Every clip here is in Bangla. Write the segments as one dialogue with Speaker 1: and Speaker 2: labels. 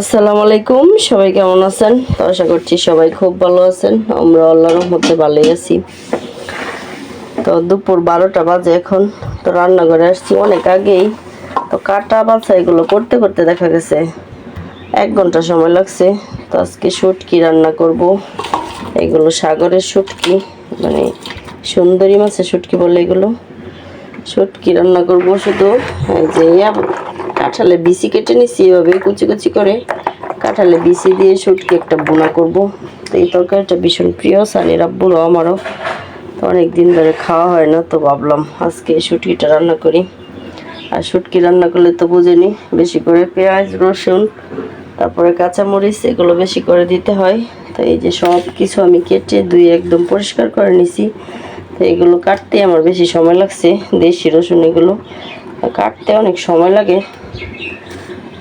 Speaker 1: আসসালামু আলাইকুম, সবাই কেমন আছেন? আশা করছি সবাই খুব ভালো আছেন। আমরা আল্লাহর রহমতে ভালোই আছি। তো দুপুর বারোটা বাজে এখন। তো রান্নাঘরে আসছি অনেক আগেই। তো কাটা বাছা এগুলো করতে করতে দেখা গেছে এক ঘণ্টা সময় লাগছে। তো আজকে শুটকি রান্না করব। এগুলো সাগরের শুটকি মানে সুন্দরী মাছের শুটকি বলে এগুলো। শুটকি রান্না করব শুধু। এই যে কাঁঠালে বিচি কেটে নিচ্ছি এভাবে কুচি কুচি করে কাঁঠালে বিচি দিয়ে শুটকি একটা বোনা করব। তো এই তরকারিটা ভীষণ প্রিয়, সানির আব্বুরও, আমারও। তো অনেক দিন ধরে খাওয়া হয় না, তো ভাবলাম আজকে শুটকিটা রান্না করি। আর শুটকি রান্না করলে তো বুঝেনি, বেশি করে পেঁয়াজ, রসুন, তারপরে কাঁচামরিচ, এগুলো বেশি করে দিতে হয়। তো এই যে সব কিছু আমি কেটে দুই একদম পরিষ্কার করে নিছি। তো এগুলো কাটতে আমার বেশি সময় লাগছে, দেশি রসুন এগুলো। কাটতে অনেক সময় লাগে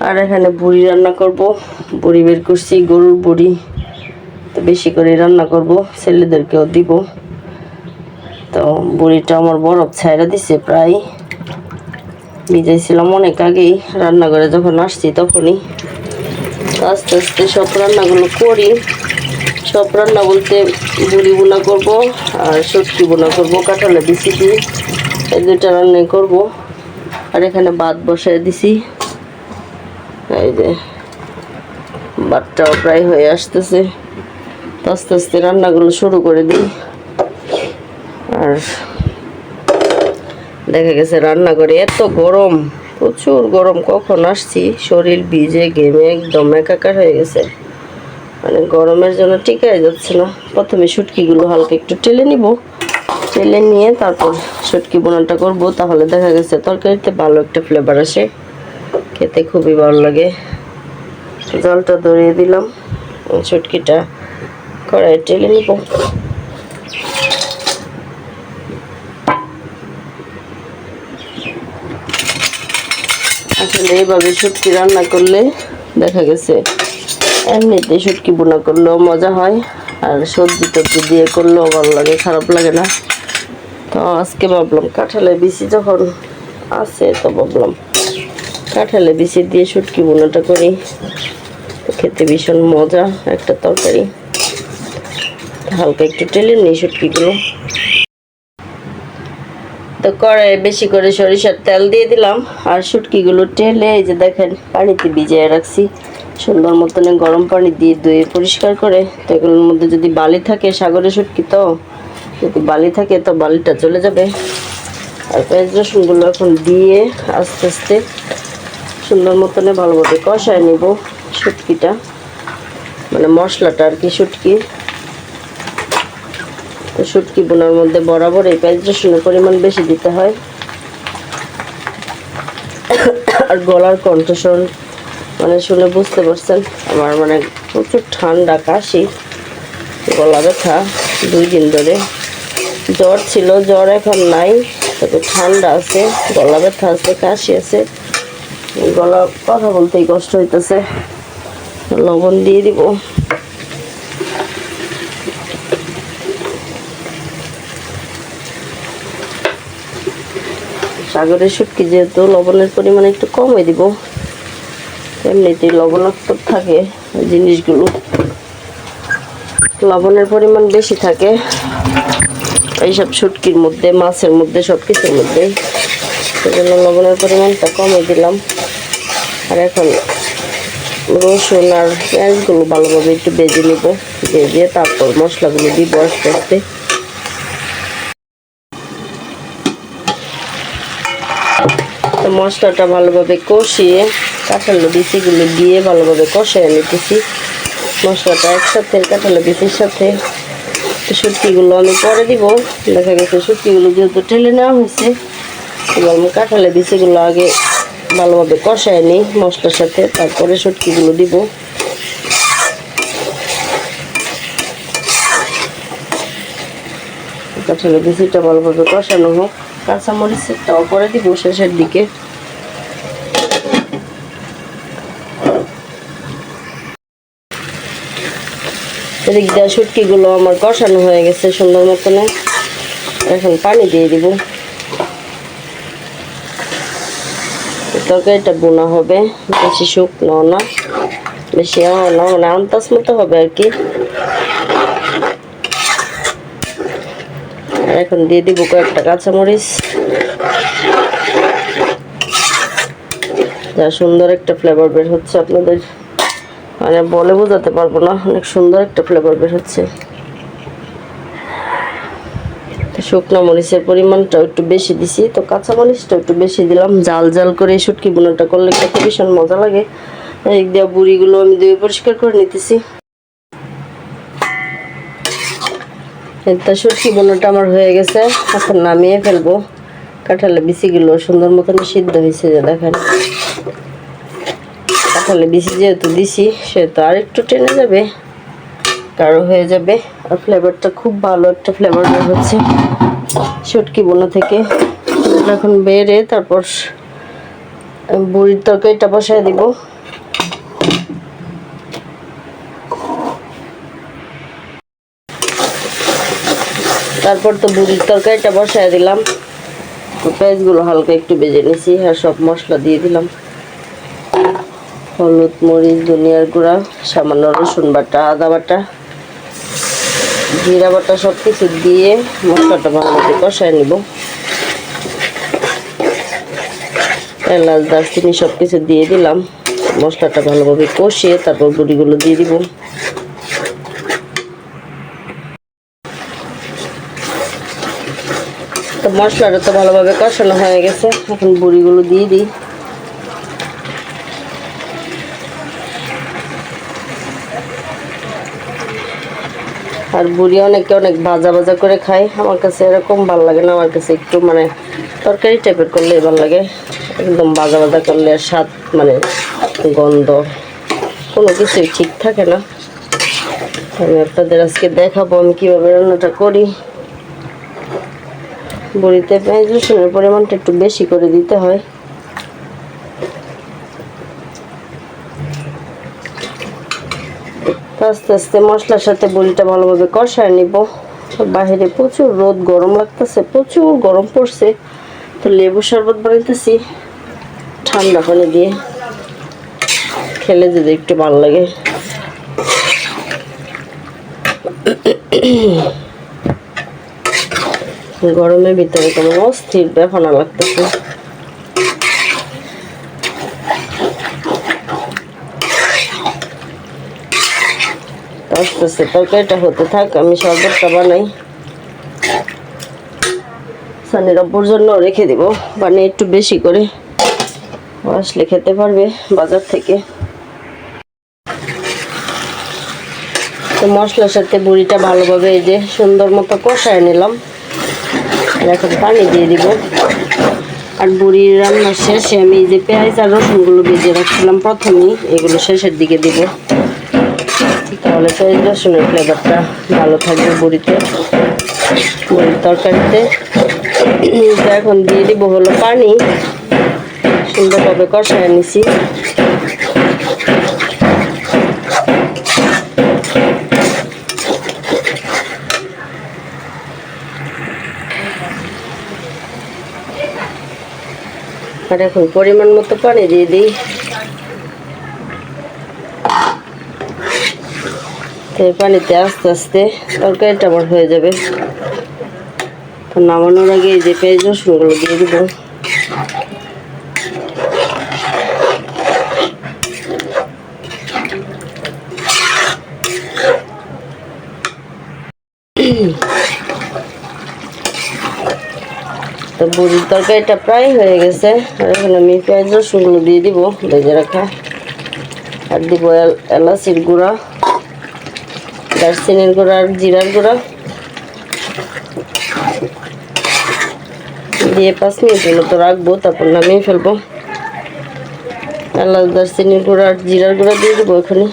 Speaker 1: আর এখানে বুড়ি রান্না করব। বুড়ি বের করছি, গরুর বুড়ি। তো বেশি করে রান্না করব, ছেলেদেরকেও দিব। তো বুড়িটা আমার বরফ ছাইরা দিছে প্রায়। ভিজাইছিলাম অনেক আগেই রান্নাঘরে যখন আসছি তখনই। আস্তে আস্তে সব রান্নাগুলো করি। সব রান্না বলতে বুড়ি বোনা করব আর সটকি বোনা করব কাঁঠালে দিছি দিয়ে এই দুইটা রান্নাই করব। আর এখানে ভাত বসায় দিছি। এই যে ভাতটাও প্রায় হয়ে আসতেছে। আস্তে আস্তে রান্নাগুলো শুরু করে দিই। আর দেখা গেছে রান্না করে এত গরম, প্রচুর গরম, কখন আসছি? শরীর ভিজে, ঘেমে, একদম একাকার হয়ে গেছে। মানে গরমের জন্য টিকাই যাচ্ছে না। প্রথমে শুটকিগুলো হালকা একটু টেলে নিব। টেলে নিয়ে তারপর শুটকি বোনাটা করব, তাহলে দেখা গেছে তরকারিতে ভালো একটা ফ্লেভার আসে। খেতে খুবই ভালো লাগে। জলটা ধরিয়ে দিলাম। শুটকিটা কড়াই টেলে নিব। আসলে এইভাবে শুটকি রান্না করলে দেখা গেছে এমনিতে শুটকি বোনা করলেও মজা হয়, আর সবজি টবজি দিয়ে করলেও ভালো লাগে, খারাপ লাগে না। তো আজকে ভাবলাম কাঁঠালে বিচি যখন আছে, তো ভাবলাম কাঁঠালে বিচি দিয়ে শুটকি বোনাটা করি। খেতে ভীষণ মজা একটা তরকারি। হালকা একটু টেলে নিই শুটকিগুলো। তো কড়াই বেশি করে সরিষার তেল দিয়ে দিলাম। আর শুটকিগুলো টেলে এই যে দেখেন পানিতে ভিজিয়ে রাখছি। সুন্দর মতনে গরম পানি দিয়ে ধুয়ে পরিষ্কার করে। তো এগুলোর মধ্যে যদি বালি থাকে সাগরে শুটকি তো, যদি বালি থাকে তো বালিটা চলে যাবে। আর পেঁয়াজ রসুনগুলো এখন দিয়ে আস্তে আস্তে সুন্দর মতনে ভালোভাবে কষায় নিব শুটকিটা। মানে মশলাটা আর কি শুটকি। তো শুটকি বোনার মধ্যে বরাবর এই পেঁয়াজ রসুনের পরিমাণ বেশি দিতে হয়। আর গলার কণ্ঠস্বর মানে শুনে বুঝতে পারছেন, আমার মানে প্রচুর ঠান্ডা কাশি, গলা ব্যথা, দুই দিন ধরে। জ্বর ছিল, জ্বর এখন নাই, তবে ঠান্ডা আছে, গলা ব্যথা আছে, কাশি আছে। গলা কথা বলতেই কষ্ট হইতেছে। লবণ দিয়ে দিব। সাগরের শুটকি যেহেতু লবণের পরিমাণ একটু কমে দিব, এমনিতেই লবণাক্ত থাকে জিনিসগুলো। লবণের পরিমাণ বেশি থাকে, এইসব শুটকির মধ্যে, মাছের মধ্যে সব কিছুর মধ্যে। সেজন্য লবণের পরিমাণটা কমে দিলাম। আর এখন রসুন আর পেঁয়াজগুলো ভালোভাবে একটু বেজে নিব বেজে তারপর মশলাগুলো দিব আস্তে আস্তে। মশলাটা ভালোভাবে কষিয়ে কাঁঠালো বিচিগুলো দিয়ে ভালোভাবে কষিয়ে নিতেছি। মশলাটা একসাথে কাঁঠালো বিচির সাথে। শুটকিগুলো আমি পরে দিব। দেখা গেছে শুটকিগুলো যেহেতু ঠেলে নেওয়া হয়েছে আমি কাঁঠালে বিচিগুলো আগে ভালোভাবে কষায় নিই মশলার সাথে, তারপরে শুটকিগুলো দিব। কাঁঠালে বিচিটা ভালোভাবে কষানো হোক, কাঁচামরিচটাও পরে দিব শেষের দিকে। এদিক দিয়ে শুটকিগুলো আমার কষানো হয়ে গেছে সুন্দর মতনে। এখন পানি দিয়ে দিব। তরকারিটা বোনা হবে, বেশি শুকনো না, বেশি আন্দাজ মতো হবে আর কি। এখন দিয়ে দিব কয়েকটা কাঁচামরিচ। যা সুন্দর একটা ফ্লেভার বের হচ্ছে আপনাদের। মানে বলে বোঝাতে পারব না, অনেক সুন্দর একটা ফ্লেভার বের হচ্ছে তো শুকনো মরিচের পরিমাণটা একটু বেশি দিছি। তো কাঁচা মরিচটা একটু বেশি দিলাম। জাল জাল করে শুটকি বোনাটা করলে খেতে ভীষণ মজা লাগে। এই দেওয়া বুড়িগুলো আমি দিয়ে পরিষ্কার করে নিতেছি। এটা শুটকি বোনাটা আমার হয়ে গেছে। এখন নামিয়ে ফেলব। কাঁঠালে বিচিগুলো সুন্দর মতন সিদ্ধ হয়েছে যে দেখেন। কাঁঠালে বিচি যেহেতু দিছি, সেহেতু আর একটু টেনে যাবে। গাঢ় হয়ে যাবে। আর ফ্লেভারটা খুব ভালো একটা ফ্লেভার হচ্ছে। শুটকি বোনা থেকে। এখন বেড়ে তারপর বুড়ির তরকারিটা বসায় দিব। তারপর তো বুড়ির তরকারিটা বসায় দিলাম। পেঁয়াজগুলো হালকা একটু বেজে নিয়েছি আর সব মশলা দিয়ে দিলাম। হলুদ, মরিচ, ধনিয়ার গুঁড়া, সামান্য রসুন বাটা, আদা বাটা। জিরা বাটা সব কিছু দিয়ে মশলাটা ভালো ভালোভাবে কষায় নিব। এলাচ, দারচিনি সব কিছু দিয়ে দিলাম। মশলাটা ভালোভাবে কষিয়ে তারপর গুঁড়িগুলো দিয়ে দিব। তো মশলাটা তো ভালোভাবে কষানো হয়ে গেছে। এখন বুড়িগুলো দিয়ে দিই। আর বুড়ি অনেকে অনেক ভাজা ভাজা করে খায়। আমার কাছে এরকম ভালো লাগে না, আমার কাছে একটু মানে তরকারি টাইপের করলেই ভালো লাগে। একদম ভাজা ভাজা করলে স্বাদ মানে গন্ধ, কোনো কিছুই ঠিক থাকে না। আমি আপনাদের আজকে দেখাবো আমি কীভাবে রান্নাটা করি। বড়িতে পেঁয়াজ রসুনের পরিমাণটা একটু বেশি করে দিতে হয়। আস্তে আস্তে মশলার সাথে বড়িটা ভালোভাবে কষায় নিব। বাইরে প্রচুর রোদ, গরম লাগতেছে, প্রচুর গরম পড়ছে। তো লেবু শরবত বানাইতেছি, ঠান্ডা পানি দিয়ে। খেলে যদি একটু ভালো লাগে। গরমের ভিতরে কোনো অস্থির ব্যাপানা লাগতেছে। আস্তে আস্তে তরকারিটা হতে থাক, আমি শরবতটা বানাই। সানির অব্বুর জন্য রেখে দিব, বানিয়ে একটু বেশি করে। আসলে খেতে পারবে বাজার থেকে। তো মশলার সাথে বুড়িটা ভালোভাবে এই যে সুন্দর মতো কষায় নিলাম। এখন পানি দিয়ে দিব। আর বুড়ির রান্না শেষে আমি এই যে পেঁয়াজ আর রসুনগুলো ভেজে রাখছিলাম প্রথমেই, এগুলো শেষের দিকে দিব। তাহলে পেঁয়াজ রসুনের ফ্লেভারটা ভালো থাকবে বুড়িতে। বুড়ির তরকারিতে। এখন দিয়ে দিব হলো পানি। সুন্দরভাবে কষায় নিছি। আর এখন পরিমাণ মতো পানি দিয়ে দিই। তো পানিতে আস্তে আস্তে তরকারিটা আমার হয়ে যাবে। তো নামানোর আগে এই যে পেঁয়াজ রসুনগুলো দিয়ে দিব। তো বুড়ির তরকারিটা প্রায় হয়ে গেছে। আর এখন আমি পেঁয়াজ রসুনগুলো দিয়ে দিব, ভেজে রাখা। আর দিব এল- এলাচির গুঁড়া। দারচিনির গুঁড়া আর জিরার গুঁড়া। দিয়ে পাঁচ মিনিটের মতো রাখব, তারপর নামিয়ে ফেলব। এলাচ, দারচিনির গুঁড়া আর জিরার গুঁড়া দিয়ে দেবো এখানে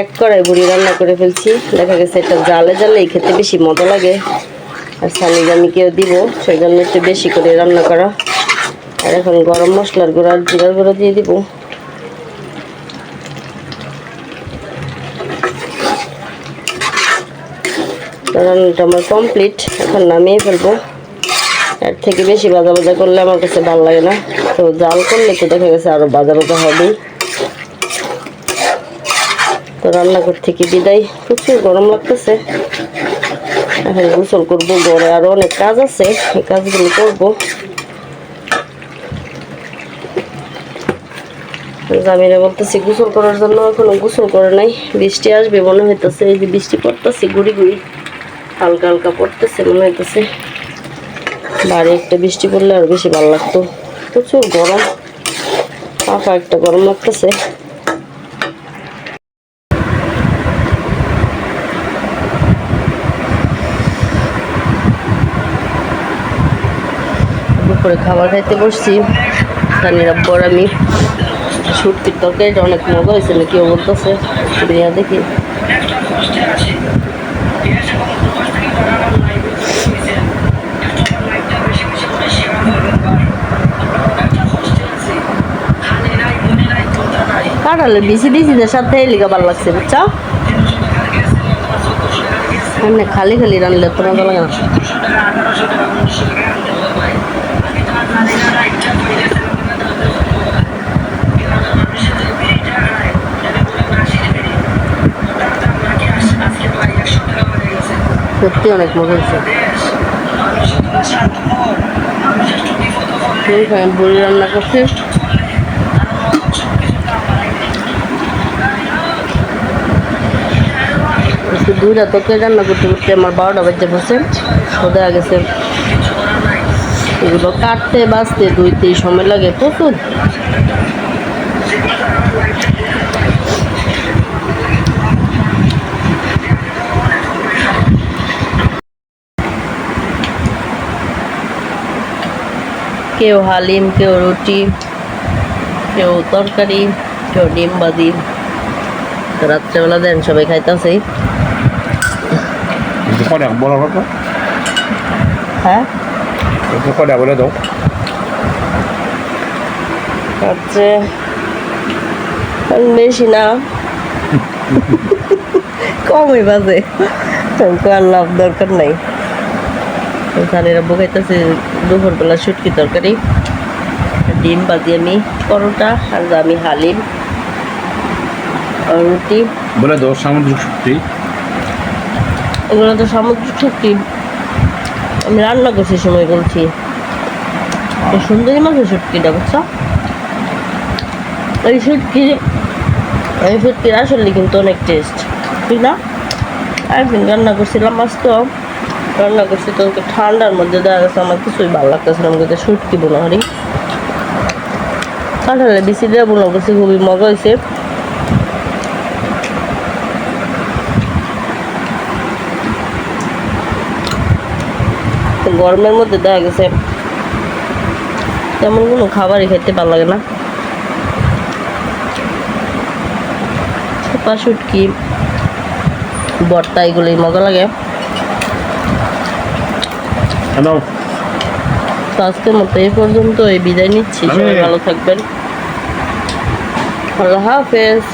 Speaker 1: এক কড়াই বুড়ি রান্না করে ফেলছি। দেখা গেছে এটা জালে জালে খেতে বেশি মজা লাগে। আর সানি জানিকেও দিব সেই জন্য একটু বেশি করে রান্না করা। আর এখন গরম মশলার গুঁড়া, জিরার গুঁড়ো দিয়ে দিব। রান্নাটা আমার কমপ্লিট এখন নামিয়ে ফেলব। এর থেকে বেশি ভাজা ভাজা করলে আমার কাছে ভালো লাগে না। তো জাল করলে তো দেখা গেছে আরও ভাজা ভাজা হবেই। তো রান্নাঘর থেকে বিদায়? প্রচুর গরম লাগতেছে। এখন গোসল করব, ঘরে আরও অনেক কাজ আছে, এই কাজগুলো করব। জামিনে বলতেছি, গোসল করার জন্য এখনও গোসল করে নাই। বৃষ্টি আসবে মনে হইতেছে, এই যে বৃষ্টি পড়তেছে, গুড়ি গুড়ি। হালকা হালকা পড়তেছে মনে হইতেছে। বাড়ি একটা বৃষ্টি পড়লে আর বেশি ভালো লাগতো। প্রচুর গরম। পাখা একটা গরম লাগতেছে। দুপুরে খাবার খাইতে বসছি। আব্বর আমি। সুটকির তরকারিটা অনেক মজা হয়েছে নাকি বলতেছে দিয়া দেখি। কাঁঠালের বিসি দিছি যে সাথে লিগা ভালো লাগছে, বুঝছ? এমনি খালি খালি রানলে তো মজা লাগে না। সত্যি অনেক মজা ঠিক আছে রান্না করছি। দুইটা তোকে রান্না করতে করতে আমার বারোটা বাজে বসে। সোজা গেছে। এগুলো কাটতে, বাঁচতে দুই তিন সময় লাগে প্রচুর। কেউ হালিম কেউ রুটি কেউ তরকারি কেউ ডিম বাদি তো রাত্রেবেলা দেন সবাই খাইতেছে। হ্যাঁ?
Speaker 2: বলে দাও।
Speaker 1: হচ্ছে বেশি না। কমই বাজে। তোমাকে আর লাভ দরকার নাই। ধানের বুকাইতেছে দুপুরবেলা শুটকি তরকারি ডিম বাজি আমি পরোটা আর আমি হালিম আর রুটি।
Speaker 2: বলে দাও সামুদ্রিক শক্তি
Speaker 1: এগুলো তো সামুদ্রিক শুটকি। আমি রান্না করছি সময় বলছি। এই সুন্দরী মাছের শুটকিটা বুঝছ? এই শুটকি এই শুটকির আসলে কিন্তু অনেক টেস্ট ঠিক না একদিন রান্না করছিলাম মাছ তো। রান্না করছি, তো ঠান্ডার মধ্যে দেখা গেছে, আমার কিছুই ভালো লাগতেছে না, আমাকে শুটকি বোনা হারি কাঁঠালে বেশি দিয়ে বোনা করছি খুবই মজা হয়েছে। গরমের মধ্যে দেখা গেছে, তেমন কোনো খাবারই খেতে ভালো লাগে না। ছোপা শুটকি বর্তা এগুলোই মজা লাগে। তো আজকের মতো এই পর্যন্ত এই বিদায় নিচ্ছি। সবাই ভালো থাকবেন। আল্লাহ হাফেজ।